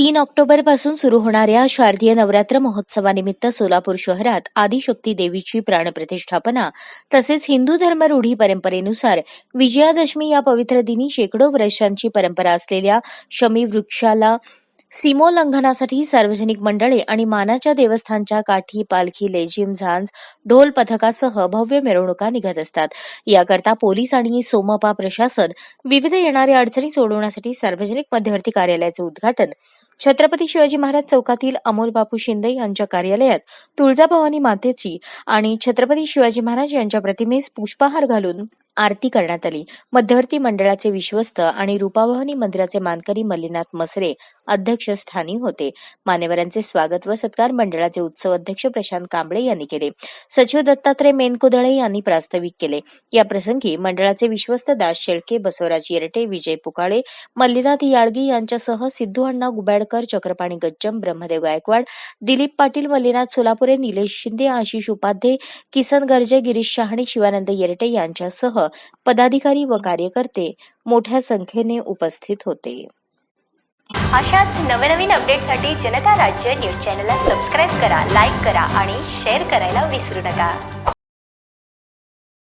तीन ऑक्टोबरपासून सुरू होणाऱ्या शारदीय नवरात्र महोत्सवानिमित्त सोलापूर शहरात आदिशक्ती देवीची प्राणप्रतिष्ठापना तसेच हिंदू धर्म रूढी परंपरेनुसार विजयादशमी या पवित्र दिनी शेकडो वर्षांची परंपरा असलेल्या शमी वृक्षाला सीमोल्लंघनासाठी सार्वजनिक मंडळे आणि मानाच्या देवस्थानच्या काठी पालखी लेझिम झांज ढोल पथकासह भव्य मिरवणुका निघत असतात. याकरता पोलीस आणि सोमपा प्रशासन विविध येणाऱ्या अडचणी सोडवण्यासाठी सार्वजनिक मध्यवर्ती कार्यालयाचे उद्घाटन छत्रपती शिवाजी महाराज चौकातील अमोल बापू शिंदे यांच्या कार्यालयात तुळजाभवानी मातेची आणि छत्रपती शिवाजी महाराज यांच्या प्रतिमेस पुष्पहार घालून आरती करण्यात आली. मध्यवर्ती मंडळाचे विश्वस्त आणि रूपाभवानी मंदिराचे मानकरी मल्लीनाथ मसरे अध्यक्षस्थानी होते. मान्यवरांचे स्वागत व सत्कार मंडळाचे उत्सव अध्यक्ष प्रशांत कांबळे यांनी केले. सचिव दत्तात्रय मेनकुदळे यांनी प्रास्ताविक केले. या प्रसंगी मंडळाचे विश्वस्त दास शेळके बसवराज येरटे विजय पुकाळे मल्लीनाथ याळगी यांच्यासह सिद्धू अण्णा गुबाडकर चक्रपाणी गज्जम ब्रह्मदेव गायकवाड दिलीप पाटील मल्लीनाथ सोलापुरे निलेश शिंदे आशिष उपाध्ये किसन गर्जे गिरीश शहाणे शिवानंद येरटे यांच्यासह पदाधिकारी व कार्यकर्ते मोठ्या संख्येने उपस्थित होते. अशाच नवनवीन अपडेटसाठी जनता राज्य न्यूज चॅनलला सबस्क्राईब करा लाईक करा आणि शेअर करायला विसरू नका.